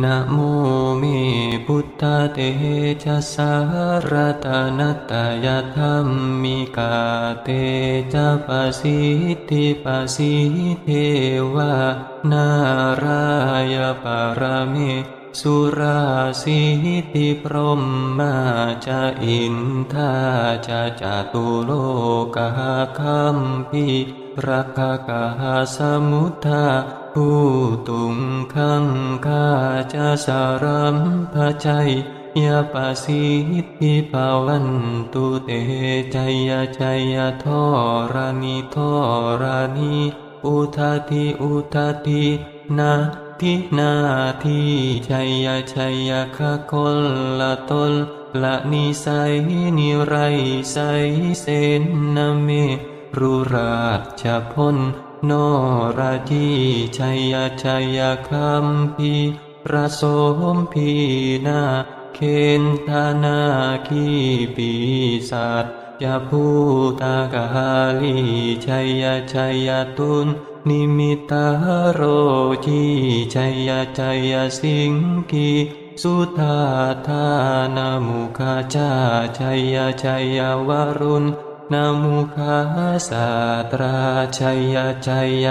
นะโมเมพุทธเตชะสารตานตยธรรมมิกาเตจะปสิทธิปสิเทวา นารายปารเม สุราสิทธิพรหมาจะอินทาจะจตุโลกาคัมพีรักกาสมุทธาผู้ตุงขังคาจะสารัมพชัยยาปสิทธิภาวันตุเตชัยชัยทอรานิทอรานิอุทาทิอุทาทินา ทินาทิชัยชัยคะคนละตนละนิสัยนิไรไสเสนนเมรุราชพลโนราจีชัยยชัยคัมพีประสมพีนาเคนธานาคีปีศาจยาภูตากาลีชัยยชัยตุน นิมิตาโรจีชัยยชัยสิงกีสุธาธานามุขชาชัยยชัยวรุณนามุขาสาตราชัยชัย